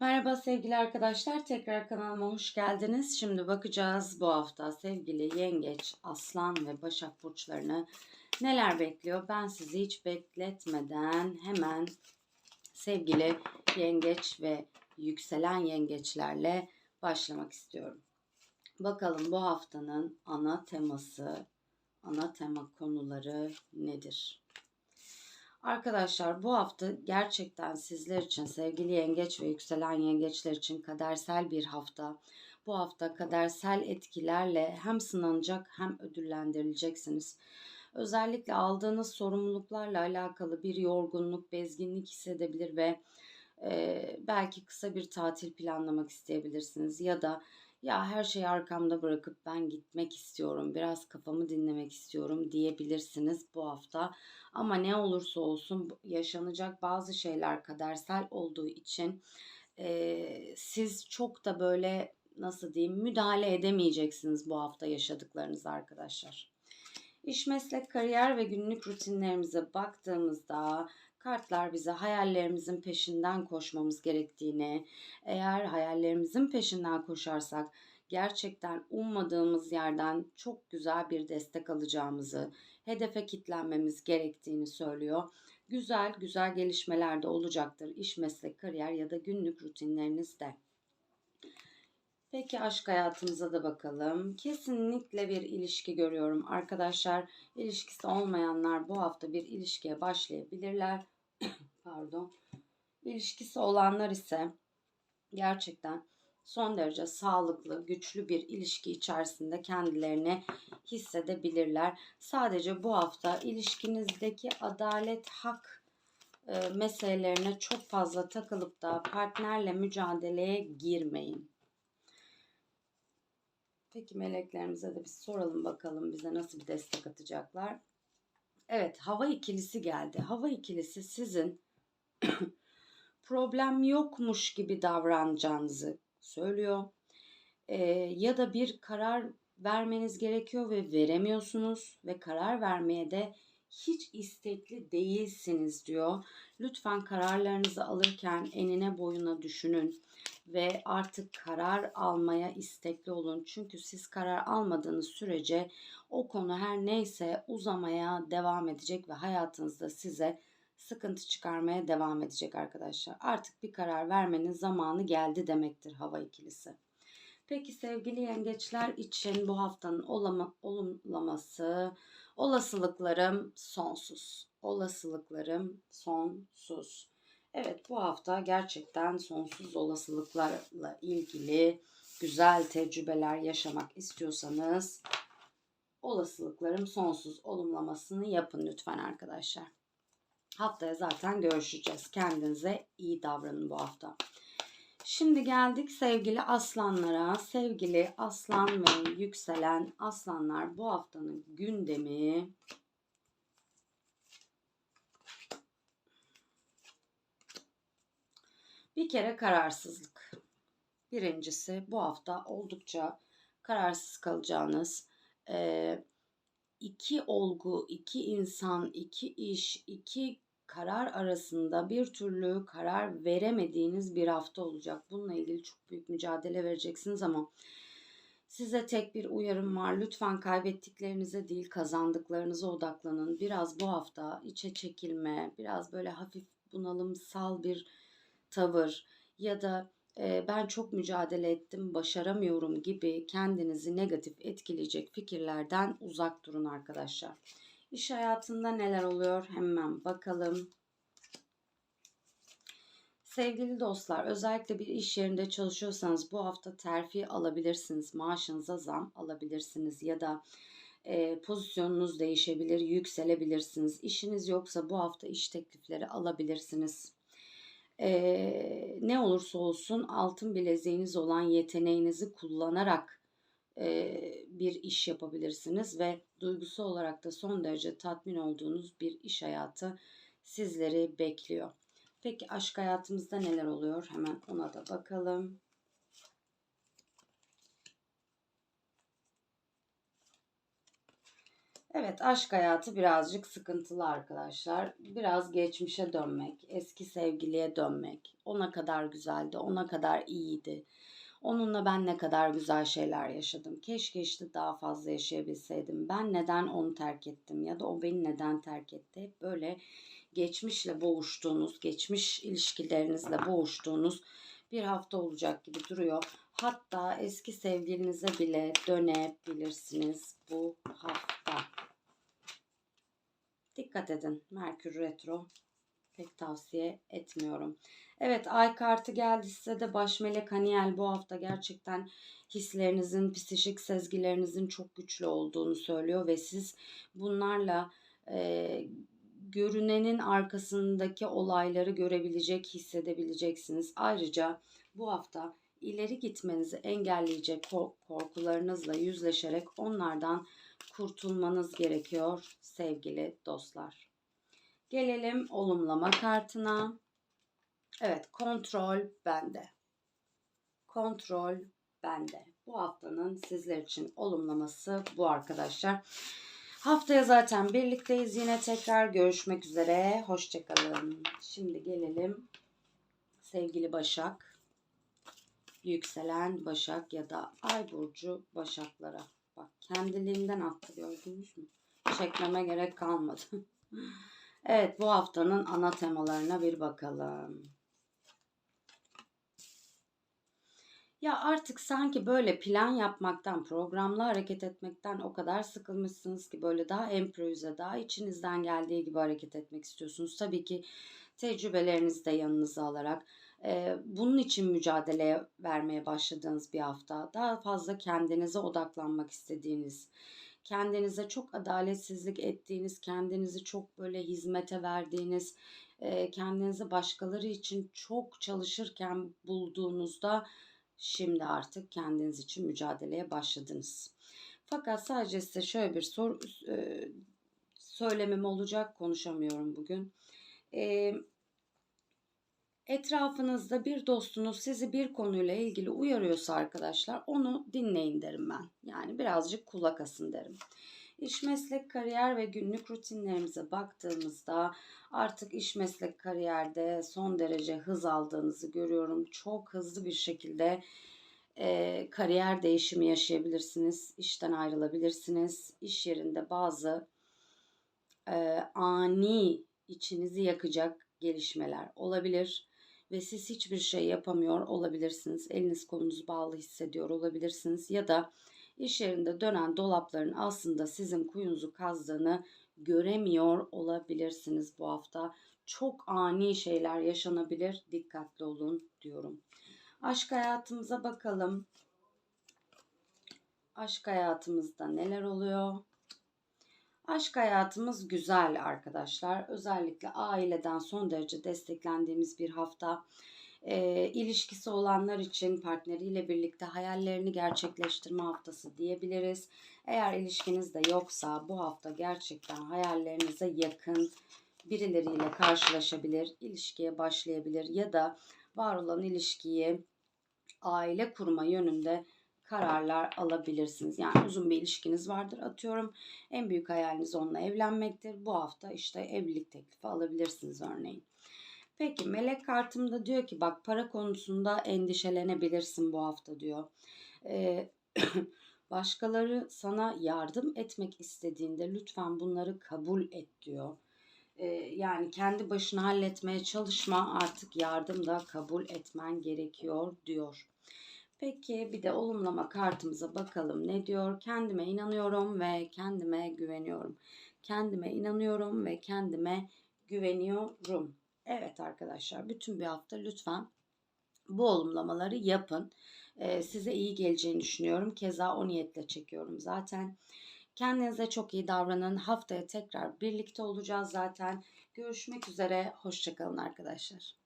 Merhaba sevgili arkadaşlar. Tekrar kanalıma hoş geldiniz. Şimdi bakacağız bu hafta sevgili Yengeç, Aslan ve Başak burçlarını neler bekliyor. Ben sizi hiç bekletmeden hemen sevgili Yengeç ve yükselen yengeçlerle başlamak istiyorum. Bakalım bu haftanın ana teması, ana tema konuları nedir? Arkadaşlar bu hafta gerçekten sizler için sevgili yengeç ve yükselen yengeçler için kadersel bir hafta. Bu hafta kadersel etkilerle hem sınanacak hem ödüllendirileceksiniz. Özellikle aldığınız sorumluluklarla alakalı bir yorgunluk, bezginlik hissedebilir ve e, belki kısa bir tatil planlamak isteyebilirsiniz ya da ya her şeyi arkamda bırakıp ben gitmek istiyorum, biraz kafamı dinlemek istiyorum diyebilirsiniz bu hafta. Ama ne olursa olsun yaşanacak bazı şeyler kadersel olduğu için e, siz çok da böyle nasıl diyeyim müdahale edemeyeceksiniz bu hafta yaşadıklarınız arkadaşlar. İş, meslek, kariyer ve günlük rutinlerimize baktığımızda kartlar bize hayallerimizin peşinden koşmamız gerektiğini, eğer hayallerimizin peşinden koşarsak gerçekten ummadığımız yerden çok güzel bir destek alacağımızı, hedefe kitlenmemiz gerektiğini söylüyor. Güzel güzel gelişmeler de olacaktır iş, meslek, kariyer ya da günlük rutinlerinizde. Peki aşk hayatımıza da bakalım. Kesinlikle bir ilişki görüyorum. Arkadaşlar ilişkisi olmayanlar bu hafta bir ilişkiye başlayabilirler. Pardon. İlişkisi olanlar ise gerçekten son derece sağlıklı, güçlü bir ilişki içerisinde kendilerini hissedebilirler. Sadece bu hafta ilişkinizdeki adalet, hak e, meselelerine çok fazla takılıp da partnerle mücadeleye girmeyin. Peki meleklerimize de bir soralım bakalım bize nasıl bir destek atacaklar. Evet hava ikilisi geldi. Hava ikilisi sizin problem yokmuş gibi davranacağınızı söylüyor. Ee, ya da bir karar vermeniz gerekiyor ve veremiyorsunuz ve karar vermeye de hiç istekli değilsiniz diyor. Lütfen kararlarınızı alırken enine boyuna düşünün ve artık karar almaya istekli olun. Çünkü siz karar almadığınız sürece o konu her neyse uzamaya devam edecek ve hayatınızda size sıkıntı çıkarmaya devam edecek arkadaşlar. Artık bir karar vermenin zamanı geldi demektir hava ikilisi. Peki sevgili yengeçler için bu haftanın olama, olumlaması, olasılıklarım sonsuz. Olasılıklarım sonsuz. Evet bu hafta gerçekten sonsuz olasılıklarla ilgili güzel tecrübeler yaşamak istiyorsanız olasılıklarım sonsuz olumlamasını yapın lütfen arkadaşlar. Haftaya zaten görüşeceğiz. Kendinize iyi davranın bu hafta. Şimdi geldik sevgili aslanlara. Sevgili aslan ve yükselen aslanlar bu haftanın gündemi bir kere kararsızlık. Birincisi bu hafta oldukça kararsız kalacağınız iki olgu, iki insan, iki iş, iki karar arasında bir türlü karar veremediğiniz bir hafta olacak. Bununla ilgili çok büyük mücadele vereceksiniz ama size tek bir uyarım var. Lütfen kaybettiklerinize değil kazandıklarınıza odaklanın. Biraz bu hafta içe çekilme, biraz böyle hafif bunalımsal bir tavır ya da e, ben çok mücadele ettim, başaramıyorum gibi kendinizi negatif etkileyecek fikirlerden uzak durun arkadaşlar. İş hayatında neler oluyor hemen bakalım. Sevgili dostlar, özellikle bir iş yerinde çalışıyorsanız bu hafta terfi alabilirsiniz, maaşınıza zam alabilirsiniz ya da e, pozisyonunuz değişebilir, yükselebilirsiniz. İşiniz yoksa bu hafta iş teklifleri alabilirsiniz. E, ne olursa olsun altın bileziğiniz olan yeteneğinizi kullanarak e, bir iş yapabilirsiniz ve duygusu olarak da son derece tatmin olduğunuz bir iş hayatı sizleri bekliyor. Peki aşk hayatımızda neler oluyor? Hemen ona da bakalım. Evet aşk hayatı birazcık sıkıntılı arkadaşlar. Biraz geçmişe dönmek, eski sevgiliye dönmek. Ona kadar güzeldi, ona kadar iyiydi. Onunla ben ne kadar güzel şeyler yaşadım. Keşke işte daha fazla yaşayabilseydim. Ben neden onu terk ettim ya da o beni neden terk etti? Hep böyle geçmişle boğuştuğunuz, geçmiş ilişkilerinizle boğuştuğunuz bir hafta olacak gibi duruyor. Hatta eski sevgilinize bile dönebilirsiniz bu hafta. Dikkat edin. Merkür Retro pek tavsiye etmiyorum. Evet ay kartı geldi size de baş melek Haniel bu hafta gerçekten hislerinizin, psişik sezgilerinizin çok güçlü olduğunu söylüyor ve siz bunlarla e, görünenin arkasındaki olayları görebilecek, hissedebileceksiniz. Ayrıca bu hafta ileri gitmenizi engelleyecek korkularınızla yüzleşerek onlardan kurtulmanız gerekiyor sevgili dostlar. Gelelim olumlama kartına. Evet, kontrol bende. Kontrol bende. Bu haftanın sizler için olumlaması bu arkadaşlar. Haftaya zaten birlikteyiz. Yine tekrar görüşmek üzere. Hoşçakalın. Şimdi gelelim sevgili Başak. Yükselen Başak ya da Ay Burcu Başaklara. Bak kendiliğinden attı gördünüz mü? Çekmeme gerek kalmadı. evet bu haftanın ana temalarına bir bakalım. Ya artık sanki böyle plan yapmaktan, programla hareket etmekten o kadar sıkılmışsınız ki böyle daha improvize, daha içinizden geldiği gibi hareket etmek istiyorsunuz. Tabii ki tecrübelerinizi de yanınıza alarak bunun için mücadele vermeye başladığınız bir hafta. Daha fazla kendinize odaklanmak istediğiniz, kendinize çok adaletsizlik ettiğiniz, kendinizi çok böyle hizmete verdiğiniz, kendinizi başkaları için çok çalışırken bulduğunuzda Şimdi artık kendiniz için mücadeleye başladınız. Fakat sadece size şöyle bir soru söylemem olacak. Konuşamıyorum bugün. E, etrafınızda bir dostunuz sizi bir konuyla ilgili uyarıyorsa arkadaşlar onu dinleyin derim ben. Yani birazcık kulak asın derim. İş meslek kariyer ve günlük rutinlerimize baktığımızda artık iş meslek kariyerde son derece hız aldığınızı görüyorum. Çok hızlı bir şekilde e, kariyer değişimi yaşayabilirsiniz. İşten ayrılabilirsiniz. İş yerinde bazı e, ani içinizi yakacak gelişmeler olabilir ve siz hiçbir şey yapamıyor olabilirsiniz. Eliniz kolunuz bağlı hissediyor olabilirsiniz ya da iş yerinde dönen dolapların aslında sizin kuyunuzu kazdığını göremiyor olabilirsiniz bu hafta. Çok ani şeyler yaşanabilir. Dikkatli olun diyorum. Aşk hayatımıza bakalım. Aşk hayatımızda neler oluyor? Aşk hayatımız güzel arkadaşlar. Özellikle aileden son derece desteklendiğimiz bir hafta e, ilişkisi olanlar için partneriyle birlikte hayallerini gerçekleştirme haftası diyebiliriz. Eğer ilişkiniz de yoksa bu hafta gerçekten hayallerinize yakın birileriyle karşılaşabilir, ilişkiye başlayabilir ya da var olan ilişkiyi aile kurma yönünde kararlar alabilirsiniz. Yani uzun bir ilişkiniz vardır atıyorum. En büyük hayaliniz onunla evlenmektir. Bu hafta işte evlilik teklifi alabilirsiniz örneğin. Peki melek kartımda diyor ki bak para konusunda endişelenebilirsin bu hafta diyor. Ee, başkaları sana yardım etmek istediğinde lütfen bunları kabul et diyor. Ee, yani kendi başına halletmeye çalışma artık yardım da kabul etmen gerekiyor diyor. Peki bir de olumlama kartımıza bakalım ne diyor? Kendime inanıyorum ve kendime güveniyorum. Kendime inanıyorum ve kendime güveniyorum. Evet arkadaşlar bütün bir hafta lütfen bu olumlamaları yapın. Ee, size iyi geleceğini düşünüyorum. Keza o niyetle çekiyorum zaten. Kendinize çok iyi davranın. Haftaya tekrar birlikte olacağız zaten. Görüşmek üzere. Hoşçakalın arkadaşlar.